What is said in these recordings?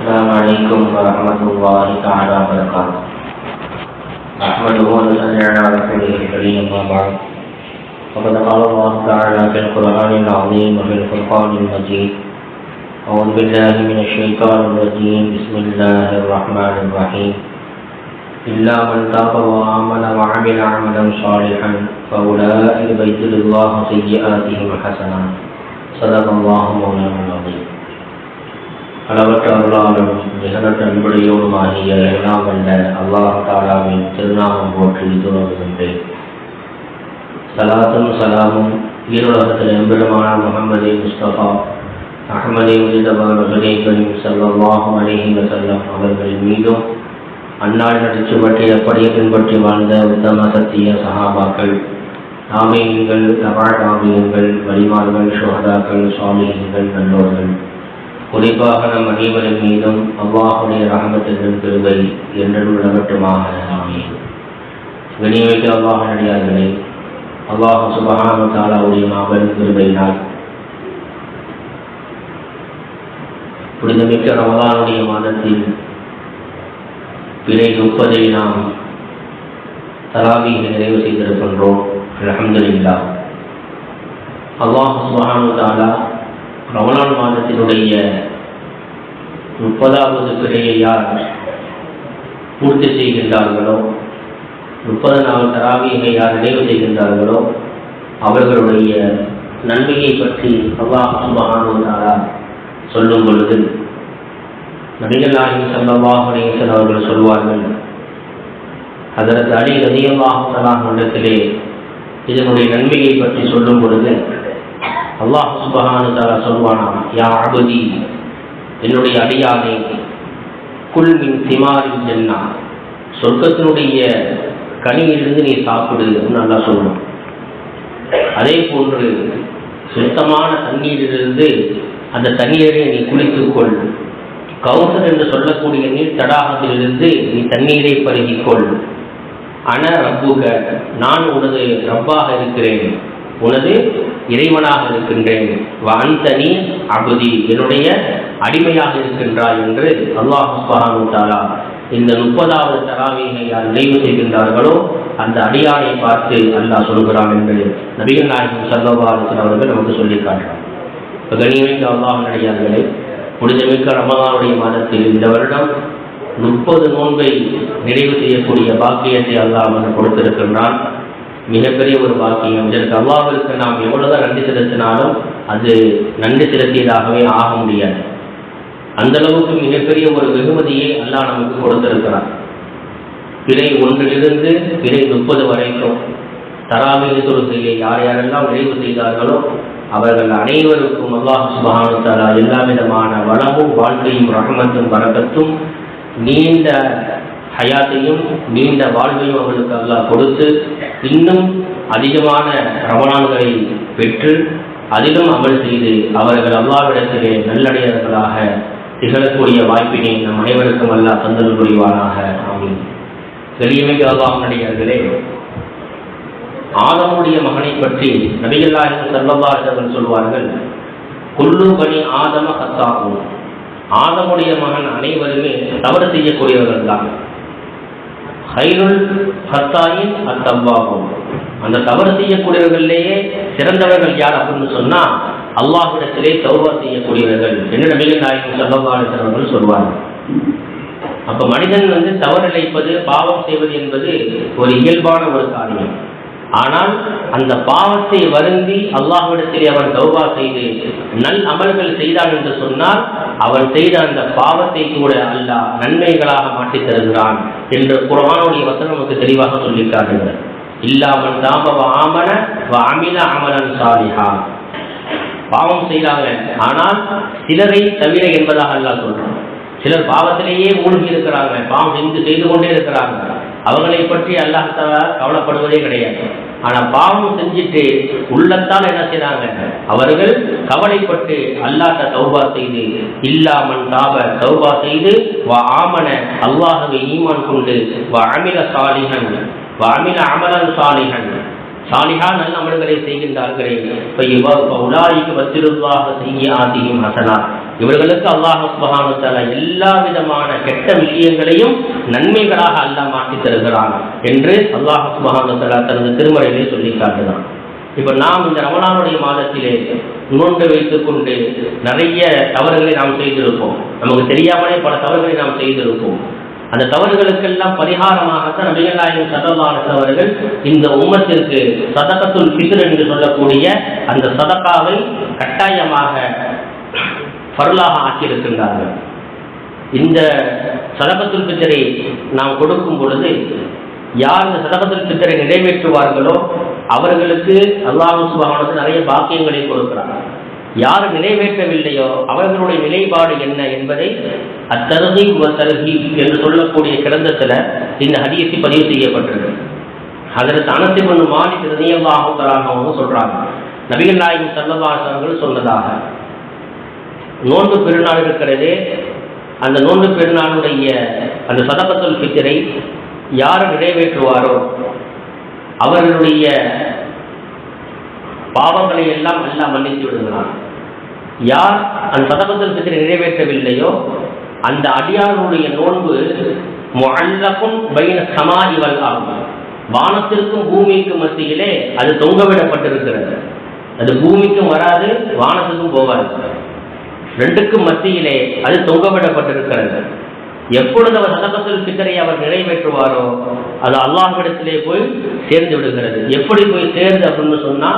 السلام عليكم ورحمة الله تعالى وبركاته. نحمده ونصلي على رسوله الكريم أما بعد. فقد قال الله تعالى في القرآن العظيم وفي الفرقان المجيد. أعوذ بالله من الشيطان الرجيم. بسم الله الرحمن الرحيم. إلا من تاب وآمن وعمل عملا صالحا فأولئك يبدل الله سيئاتهم حسنات صدق الله مولانا العظيم. அளவற்ற அருளாலும் நிகழற்ற அன்புடையோடுமாகிய எல்லாம் வல்ல அல்லாஹ் தாலாவின் திருநாமம் போற்றி துறவுகின்றேன் சலாத்தும் சலாமும் ஈருலகத்தில் எம்பெருமான முகமது முஸ்தபா அகமதே உதிதபான் மகனே கரீம் சல்லாஹும் அலிஹி வசல்லம் அவர்களின் மீதும் அந்நாள் நடிச்சு பற்றி அப்படியே பின்பற்றி வாழ்ந்த உத்தம சத்திய சகாபாக்கள் நாமீகங்கள் தபாழ் நாமீன்கள் வழிமார்கள் சுகதாக்கள் சுவாமிகள் நல்லோர்கள் குறிப்பாக நம் அனைவரின் மீதும் அவ்வாஹுடைய ரகமத்தின் பெருவை என்றும் நிலவட்டுமாக. ஆமீன். கணியமிக்க அல்லாஹ் நடிகார்களே அல்லாஹ் சுபஹான தாலாவுடைய மாபெரும் பெருமையினால் புனிதமிக்க ரமதானுடைய மாதத்தில் பிறை முப்பதை நாம் தலாவியை நிறைவு செய்திருக்கின்றோம். அலமதுல்லா அல்லாஹ் சுபஹானு தாலா ரமலான் மாதத்தினுடைய முப்பதாவது பிறையை யார் பூர்த்தி செய்கின்றார்களோ முப்பது நாள் தராவியை யார் நினைவு செய்கின்றார்களோ அவர்களுடைய நன்மையை பற்றி அல்லாஹ் சொல்லும் பொழுது நபிகள் நாயகம் சல்லாஹ் அவர்கள் சொல்வார்கள் அதற்கு அடி அதிகமாக சலாஹ் இடத்திலே இதனுடைய நன்மையை பற்றி சொல்லும் பொழுது அல்லாஹ் சுபஹானு தாலா சொல்வானாம் யா அபதி என்னுடைய அடியானே குல் மின் திமாரின் ஜென்னா சொர்க்கத்தினுடைய கனியிலிருந்து நீ சாப்பிடு நல்லா சொல்லணும் அதே போன்று சுத்தமான தண்ணீரிலிருந்து அந்த தண்ணீரை நீ குளித்துக்கொள் கவுசர் என்று சொல்லக்கூடிய நீர் தடாகத்திலிருந்து நீ தண்ணீரை பருகிக்கொள். அன ரப்புக நான் உனது ரப்பாக இருக்கிறேன். உனது இறைவனாக இருக்கின்றேன். வாந்தனி அபுதி. என்னுடைய அடிமையாக இருக்கின்றாய் என்று அல்லாஹ் சுபானு இந்த முப்பதாவது தராவீகை யார் நினைவு செய்கின்றார்களோ அந்த அடியானை பார்த்து அல்லாஹ் சொல்கிறான் என்று நபிகள் நாயகம் சல்லவாலிசன் அவர்கள் நமக்கு சொல்லி காட்டுறான் இப்போ கனியமிக்க அல்லாஹ் புனிதமிக்க ரமதானுடைய மாதத்தில் இந்த வருடம் முப்பது நோன்பை நிறைவு செய்யக்கூடிய பாக்கியத்தை அல்லாஹ் கொடுத்திருக்கின்றான். மிகப்பெரிய ஒரு பாக்கியம். இதற்கு அல்லாவிற்கு நாம் எவ்வளவுதான் நன்றி செலுத்தினாலும் அது நன்றி செலுத்தியதாகவே ஆக முடியாது. அந்த அளவுக்கு மிகப்பெரிய ஒரு வெகுமதியை அல்லாஹ் நமக்கு கொடுத்திருக்கிறார் பிறை ஒன்றிலிருந்து பிறை முப்பது வரைக்கும் தராமிக தொழுகையை யார் யாரெல்லாம் நிறைவு செய்தார்களோ அவர்கள் அனைவருக்கும் அல்லாஹ் சுபஹானு எல்லா விதமான வளமும் வாழ்க்கையும் ரகமத்தும் வரக்கத்தும் நீண்ட ஹயாத்தையும் நீண்ட வாழ்வையும் அவர்களுக்கு அல்லாஹ் கொடுத்து இன்னும் அதிகமான ரமணான்களை பெற்று அதிலும் அமல் செய்து அவர்கள் அல்லாவிடத்திலே நல்லடையர்களாக திகழக்கூடிய வாய்ப்பினை நம் அனைவருக்கும் அல்லாஹ் தந்தல் புரிவானாக. ஆமீன். பெரியமைக்கு அல்லாஹ் நடிகர்களே ஆதமுடைய மகனை பற்றி நபிகல்லாஹின் செல்வபாரதர்கள் சொல்வார்கள் குல்லு பணி ஆதம கத்தாகும் ஆதமுடைய மகன் அனைவருமே தவறு செய்யக்கூடியவர்கள் தான். ஹைருல் ஹத்தாயின் அத்தவ்வாகும். அந்த தவறு செய்யக்கூடியவர்களிலேயே சிறந்தவர்கள் யார் அப்படின்னு சொன்னா அல்லாஹிடத்திலே தௌபா செய்யக்கூடியவர்கள். என்று நபிகள் நாயகம் சல்லவாளர்கள் சொல்வார்கள். அப்ப மனிதன் வந்து தவறிழைப்பது பாவம் செய்வது என்பது ஒரு இயல்பான ஒரு காரியம். ஆனால் அந்த பாவத்தை வருந்தி அல்லாஹ்விடத்திலே அவன் தௌபா செய்து நல் அமல்கள் செய்தான் என்று சொன்னால் அவன் செய்த அந்த பாவத்தை கூட அல்லாஹ் நன்மைகளாக மாற்றித் தருகிறான் என்று குரானுடைய வசனம் நமக்கு தெளிவாக சொல்லி காட்டுகிறார் இல்லாமல் தாபவ ஆமன அமில அமலன் சாலிஹா. பாவம் செய்தாங்க ஆனால் சிலரை தவிர என்பதாக அல்லாஹ் சொல்றான். சிலர் பாவத்திலேயே மூழ்கி இருக்கிறாங்க பாவம் செய்து செய்து கொண்டே இருக்கிறாங்க அவங்களை பற்றி அல்லாஹால கவலைப்படுவதே கிடையாது. ஆனா பாவம் செஞ்சுட்டு உள்ளத்தால் என்ன செய்யறாங்க அவர்கள் கவலைப்பட்டு அல்லாட்ட தௌபா செய்து இல்லாமல் தாப தௌபா செய்து வா ஆமன அல்லாஹவை ஈமான் கொண்டு வா அமில சாலிகன் வா அமில அமலன் சாலிகன் சாலிகா நல்ல அமல்களை செய்கின்றார்களே இப்போ உலாய்க்கு வத்திருவாக செய்ய ஆதியும் ஹசனா. இவர்களுக்கு அல்லாஹ் சுபஹானு எல்லா விதமான கெட்ட விஷயங்களையும் நன்மைகளாக அல்லாஹ் மாற்றி தருகிறான் என்று அல்லாஹ் சுபஹானு தனது திருமறையிலே சொல்லி காட்டுகிறான். இப்ப நாம் இந்த ரமலானுடைய மாதத்திலே நோண்டு வைத்துக் கொண்டு நிறைய தவறுகளை நாம் செய்திருப்போம். நமக்கு தெரியாமலே பல தவறுகளை நாம் செய்திருப்போம். அந்த தவறுகளுக்கெல்லாம் பரிகாரமாகத்தான் நபிகள் நாயகம் சதவான அவர்கள் இந்த உம்மத்திற்கு சதகத்துல் ஃபித்ர் என்று சொல்லக்கூடிய அந்த சதக்காவை கட்டாயமாக பரலாக ஆக்கியிருக்கின்றார்கள். இந்த சதபத்தில் பித்தரை நாம் கொடுக்கும் பொழுது யார் இந்த சதகத்துல் பித்தரை நிறைவேற்றுவார்களோ அவர்களுக்கு அல்லாஹு சுபஹானது நிறைய பாக்கியங்களை கொடுக்கிறார். யார் நிறைவேற்றவில்லையோ அவர்களுடைய நிலைப்பாடு என்ன என்பதை அத்தருகி தருகி என்று சொல்லக்கூடிய கிரந்தத்தில் இந்த ஹதீசி பதிவு செய்யப்பட்டிருக்கு அதற்கு அனசி பண்ணு மாறி திருநியமாகவும் சொல்றாங்க. நபிகள் நாயகம் சல்லவாசர்கள் சொன்னதாக. நோன்பு பெருநாள் இருக்கிறதே. அந்த நோன்பு பெருநாளுடைய அந்த சதபத்துல் பித்திரை யார் நிறைவேற்றுவாரோ அவர்களுடைய பாவங்களை எல்லாம் எல்லாம் மன்னித்து விடுகிறான். யார் அந்த சதபத்தல் பித்திரை நிறைவேற்றவில்லையோ அந்த அடியாருடைய நோன்பு முஅல்லகும் பைன சமா இவல் ஆகும் வானத்திற்கும் பூமிக்கும் மத்தியிலே அது தொங்கவிடப்பட்டிருக்கிறது. அது பூமிக்கும் வராது வானத்துக்கும் போகாது. ரெண்டுக்கும் மத்தியிலே அது தொங்கவிடப்பட்டிருக்கிறது. எப்பொழுது அவர் சதகத்துல் பித்தரை அவர் நிறைவேற்றுவாரோ அது அல்லாஹ்விடத்திலே போய் சேர்ந்து விடுகிறது. எப்படி போய் சேர்ந்து அப்படின்னு சொன்னா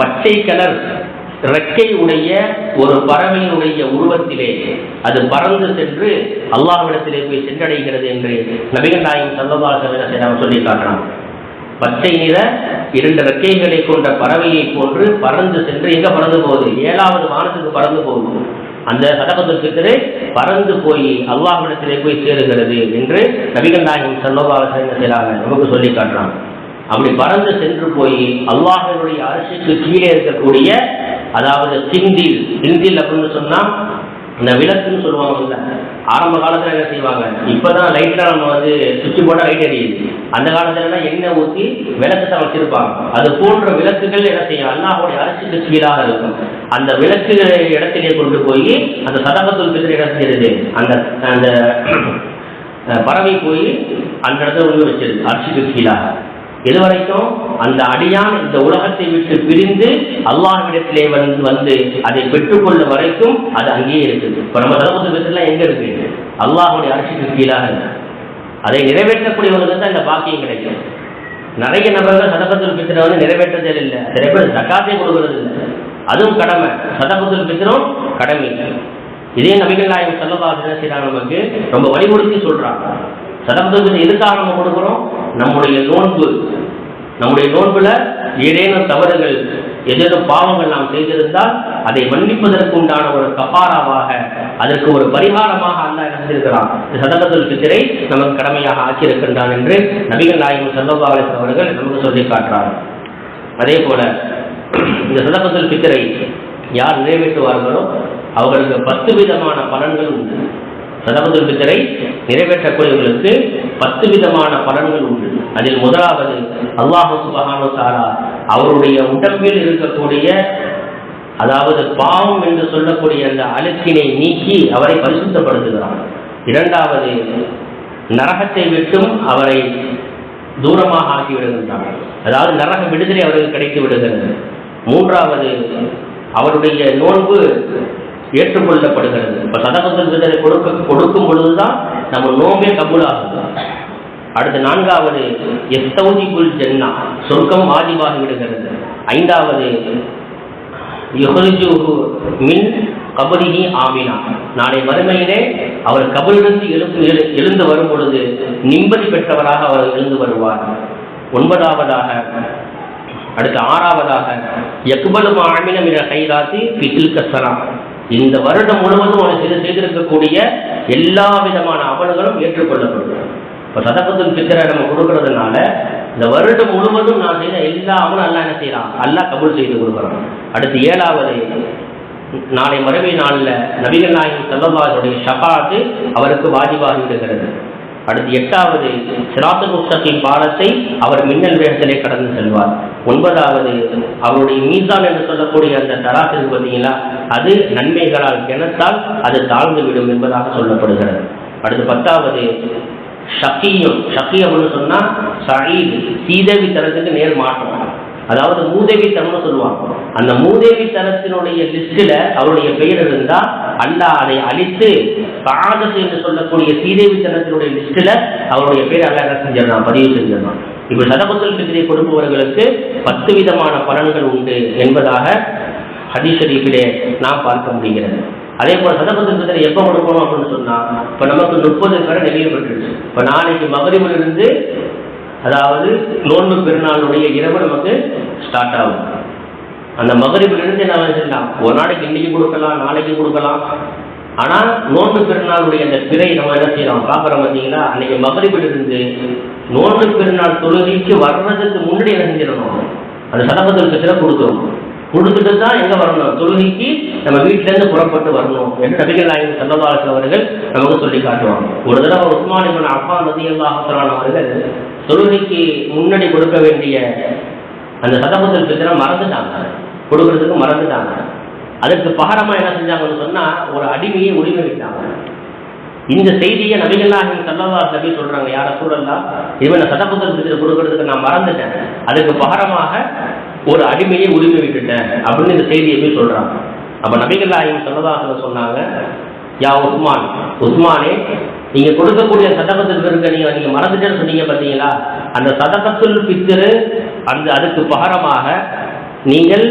பச்சை கலர் ரெக்கை உடைய ஒரு பறவையினுடைய உருவத்திலே அது பறந்து சென்று அல்லாஹ்விடத்திலே போய் சென்றடைகிறது என்று நபிகள் நாயகம் சல்லல்லாஹு சொல்லி காட்டுறான் பச்சை நிற இரண்டு ரெக்கைகளை கொண்ட பறவையை போன்று பறந்து சென்று எங்க பறந்து போகுது? ஏழாவது வானத்துக்கு பறந்து போகுது. அந்த சதபத்திற்கு பறந்து போய் அல்லாஹிடத்திலே போய் சேருகிறது என்று நபிகள் நாயகம் சல்லல்லாஹு செய்கிறாங்க. நமக்கு சொல்லி காட்டுறாங்க. அப்படி பறந்து சென்று போய் அல்லாஹனுடைய அரசுக்கு கீழே இருக்கக்கூடிய அதாவது சிந்தில் சிந்தில் அப்படின்னு சொன்னா இந்த விளக்குன்னு சொல்லுவாங்கல்ல ஆரம்ப காலத்துல என்ன செய்வாங்க? இப்பதான் லைட்ல நம்ம வந்து சுவிட்ச் போட்டால் லைட் எரியுது. அந்த காலத்துல எல்லாம் எண்ணெய் ஊற்றி விளக்கத்தை வச்சிருப்பாங்க அது போன்ற விளக்குகள் என்ன செய்யும்? அண்ணாவுடைய அரசுக்கு கீழாக இருக்கும். அந்த விளக்கு இடத்திலே கொண்டு போய் அந்த சதகத்துல் பிதிர இடம் செய்யுது அந்த அந்த பறவை போய் அந்த இடத்துல ஒன்று வச்சிருது அரசுக்கு கீழாக இதுவரைக்கும் அந்த அடியான் இந்த உலகத்தை விட்டு பிரிந்து அல்லாஹ்விடத்திலே வந்து வந்து அதை பெற்றுக்கொள்ள வரைக்கும் அது அங்கேயே இருக்குது. இப்போ நம்ம தர்மபுத்திரத்துல எங்க இருக்கு? அல்லாஹுடைய அரசுக்கு கீழாக இருக்கு. அதை நிறைவேற்றக்கூடியவர்களுக்கு தான் இந்த பாக்கியம் கிடைக்கும். நிறைய நபர்கள் சதபத்தில் பித்திரை வந்து நிறைவேற்றதே இல்லை. நிறைய பேர் தக்காத்தே கொடுக்கறது இல்லை. அதுவும் கடமை. சதபத்தில் பித்திரம் கடமை. இதே நபிகள் நாயகம் செல்லவாசன செய்யறாங்க நமக்கு ரொம்ப வலியுறுத்தி சொல்றாங்க. சதபத்துல் எதுக்காக நம்ம கொடுக்குறோம்? நம்முடைய நோன்பு நம்முடைய நோன்புல ஏதேனும் தவறுகள் ஏதேனும் பாவங்கள் நாம் செய்திருந்தால் அதை மன்னிப்பதற்கு உண்டான ஒரு கபாராவாக அதற்கு ஒரு பரிகாரமாக அல்லா நடந்திருக்கிறான். சதகத்துல் சித்திரை நமக்கு கடமையாக ஆக்கியிருக்கின்றான் என்று நபிகள் நாயகம் செல்லபாலிஸ் அவர்கள் நமக்கு சொல்லி காட்டுறார் அதே போல இந்த சதகத்துல் சித்திரை யார் நிறைவேற்றுவார்களோ அவர்களுக்கு பத்து விதமான பலன்கள் உண்டு. சதபதுல் பித்தரை நிறைவேற்றக்கூடியவர்களுக்கு பத்து விதமான பலன்கள் உண்டு. அதில் முதலாவது அல்லாஹு சுபஹானு தாரா அவருடைய உடம்பில் இருக்கக்கூடிய அதாவது பாவம் என்று சொல்லக்கூடிய அந்த அழுக்கினை நீக்கி அவரை பரிசுத்தப்படுத்துகிறார். இரண்டாவது நரகத்தை விட்டும் அவரை தூரமாக ஆக்கி விடுகின்றார். அதாவது நரக விடுதலை அவருக்கு கிடைத்து விடுகிறது. மூன்றாவது அவருடைய நோன்பு ஏற்றுக்கொள்ளப்படுகிறது. இப்போ சதகத்தில் கொடுக்க கொடுக்கும் பொழுதுதான் நம்ம நோம்பே கபூலாகுது அடுத்து நான்காவது எஸ்தௌதிகுல் ஜென்னா சொர்க்கம் வாஜிபாகி விடுகிறது. ஐந்தாவது யுஹரிஜுஹு மின் கபலினி ஆமினா. நாளை வறுமையிலே அவர் கபலிருந்து எழுந்து எழு எழுந்து வரும் பொழுது நிம்மதி பெற்றவராக அவர் எழுந்து வருவார். ஒன்பதாவதாக அடுத்து ஆறாவதாக எக்பலு ஆமினம் என கைராசி பிசில் கசரா இந்த வருடம் முழுவதும் அவன் செய்து செய்திருக்கக்கூடிய எல்லா விதமான அமல்களும் ஏற்றுக்கொள்ளப்படும் இப்போ சதகத்தின் பித்திரை நம்ம கொடுக்கறதுனால இந்த வருடம் முழுவதும் நான் செய்த எல்லா அமலும் அல்லா என்ன செய்யறான் அல்லா கபூல் செய்து கொடுக்குறான். அடுத்து ஏழாவது நாளை மறுமை நாளில் நபிகள் நாயகம் செல்லவாருடைய ஷபாத்து அவருக்கு வாஜிபாக விடுகிறது அடுத்து எட்டாவது சிராத்துல் முஸ்தகின் பாலத்தை அவர் மின்னல் வேகத்திலே கடந்து செல்வார். ஒன்பதாவது அவருடைய மீசான் என்று சொல்லக்கூடிய அந்த தராசு பார்த்தீங்களா அது நன்மைகளால் கிணத்தால் அது தாழ்ந்து விடும் என்பதாக சொல்லப்படுகிறது. அடுத்து பத்தாவது ஷக்கியம் ஷக்கியம்னு சொன்னா சயீத் சீதேவி தரத்துக்கு நேர் மாற்றம். அதாவது மூதேவி தரம்னு சொல்லுவாங்க. அந்த மூதேவி தரத்தினுடைய லிஸ்டில் அவருடைய பெயர் இருந்தால் அல்லாஹ் அதை அழித்து காதத்து என்று சொல்லக்கூடிய சீதேவி தனத்தினுடைய லிஸ்டில் அவருடைய பேர் அல்லாஹ் என்ன செஞ்சிடறான்? பதிவு செஞ்சிடறான். இப்போ சதபத்துல் பிதிரை கொடுப்பவர்களுக்கு பத்து விதமான பலன்கள் உண்டு என்பதாக ஹதீஷரீஃபிலே நாம் பார்க்க முடிகிறது. அதே போல சதபத்துல் பிதிரை எப்போ கொடுக்கணும் அப்படின்னு சொன்னா இப்போ நமக்கு முப்பது பேரை நினைவுபட்டுருச்சு இப்போ நாளைக்கு மகரிவிலிருந்து அதாவது நோன்பு பெருநாளுடைய இரவு நமக்கு ஸ்டார்ட் ஆகும். அந்த மகரிபிலிருந்து என்ன செஞ்சலாம் ஒரு நாளைக்கு இன்னைக்கு கொடுக்கலாம் நாளைக்கு கொடுக்கலாம். ஆனால் நோன்பு பெருநாளுடைய அந்த பிறை நம்ம என்ன செய்யறோம்? பார்க்குறோம் பார்த்தீங்களா? அன்னைக்கு மகரிபிலிருந்து நோன்பு பெருநாள் தொழுகைக்கு வர்றதுக்கு முன்னாடி என்ன செஞ்சிடணும்? அந்த சதபத்தில் பிற கொடுத்துரும் கொடுத்துட்டு தான் எங்கே வரணும்? தொழுகைக்கு நம்ம வீட்டிலேருந்து புறப்பட்டு வரணும். என்று நபிகள் நாயகம் செல்லவாசல் அவர்கள் நமக்கு சொல்லி காட்டுவாங்க. ஒரு தடவை உஸ்மான் இவன் அப்பா நதி அல்லாஹரான் அவர்கள் தொழுகைக்கு முன்னாடி கொடுக்க வேண்டிய அந்த சதபத்தில் பிரச்சனை மறந்துட்டாங்க. கொடுக்கறதுக்கு மறந்துட்டாங்க. அதற்கு பகரமா என்ன செஞ்சாங்கன்னு சொன்னா ஒரு அடிமையை உரிமை விட்டாங்க இந்த செய்தியை நபிகள் நாயகம் சல்லல்லா நபி சொல்றாங்க யார சூழல்லா? இவனை சதபுத்தல் கொடுக்கறதுக்கு நான் மறந்துட்டேன். அதுக்கு பகரமாக ஒரு அடிமையை உரிமை விட்டுட்டேன் அப்படின்னு இந்த செய்தியை போய் சொல்றாங்க. அப்ப நபிகள் நாயகம் சொன்னாங்க யா உஸ்மான் உஸ்மானே நீங்க கொடுக்கக்கூடிய சதபத்தில் இருக்க நீங்க நீங்க மறந்துட்டேன்னு சொன்னீங்க பார்த்தீங்களா அந்த சதபத்துல் பித்திரு அந்த அதுக்கு பகரமாக நீங்கள்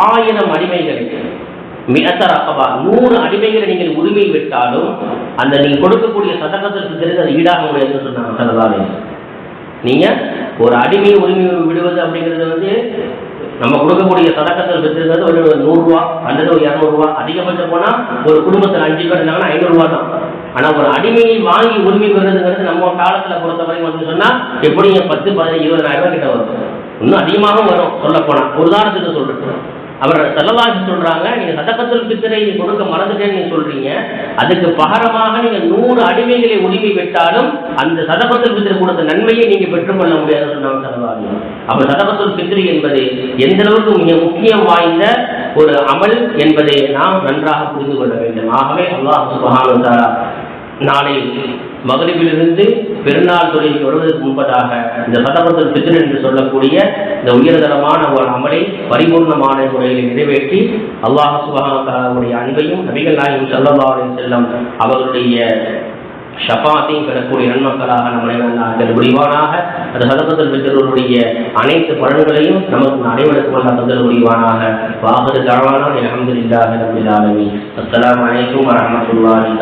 ஆயிரம் அடிமைகளுக்கு மிகத்தர அப்பா நூறு அடிமைகளை நீங்கள் உரிமை விட்டாலும் அந்த நீங்க கொடுக்கக்கூடிய சதகத்திற்கு தெரிந்து அது ஈடாக முடியாதுன்னு சொன்னாங்க சலதாலே நீங்க ஒரு அடிமையை உரிமை விடுவது அப்படிங்கிறது வந்து நம்ம கொடுக்கக்கூடிய சதக்கத்தில் பெற்றிருந்தது ஒரு நூறுரூவா அல்லது ஒரு இரநூறுவா அதிகபட்சம் போனால் ஒரு குடும்பத்தில் அஞ்சு பேர் இருந்தாங்கன்னா ஐநூறுரூவா தான். ஆனால் ஒரு அடிமையை வாங்கி உரிமை பெறுறதுங்கிறது நம்ம காலத்தில் பொறுத்தவரை வந்து சொன்னால் எப்படியும் பத்து பதினஞ்சு இருபதாயிரம் ரூபாய் கிட்ட வரும். இன்னும் அதிகமாக வரும் சொல்லப்போனால் ஒரு உதாரணத்துக்கு சொல்றேன். அவர் செல்லவாசி சொல்றாங்க நீங்க சதக்கத்தில் பித்திரை கொடுக்க மறந்துட்டேன்னு நீங்க சொல்றீங்க. அதுக்கு பகரமாக நீங்க நூறு அடிமைகளை உரிமை பெற்றாலும் அந்த சதபத்தில் பித்திரை கொடுத்த நன்மையை நீங்க பெற்றுக்கொள்ள முடியாது சொன்னாங்க செல்லவாசி அப்ப சதபத்தில் பித்திரை என்பது எந்த அளவுக்கு மிக முக்கியம் வாய்ந்த ஒரு அமல் என்பதை நாம் நன்றாக புரிந்து கொள்ள வேண்டும். ஆகவே அல்லாஹ் சுபஹானு நாளை மகளிரிலிருந்து பெருநாள் தொழிலுக்கு வருவதற்கு முன்பதாக இந்த சதபத்தில் பித்திரு என்று சொல்லக்கூடிய இந்த உயர்தரமான ஒரு அமலை பரிபூர்ணமான முறையில் நிறைவேற்றி அல்லாஹ் சுபஹானுடைய அன்பையும் நபிகள் நாயகம் செல்லல்லாவின் செல்லம் அவர்களுடைய ஷபாத்தையும் பெறக்கூடிய நன்மக்களாக நம்மளை நாங்கள் முடிவானாக அந்த சதபத்தில் பெற்றோருடைய அனைத்து பலன்களையும் நமக்கு அனைவருக்கும் அல்லா தந்தல் முடிவானாக வாகது தாழ்வானா அலமதுல்லாஹி ரபில் ஆலமீன். அஸ்ஸலாமு அலைக்கும் வரஹ்மத்துல்லாஹி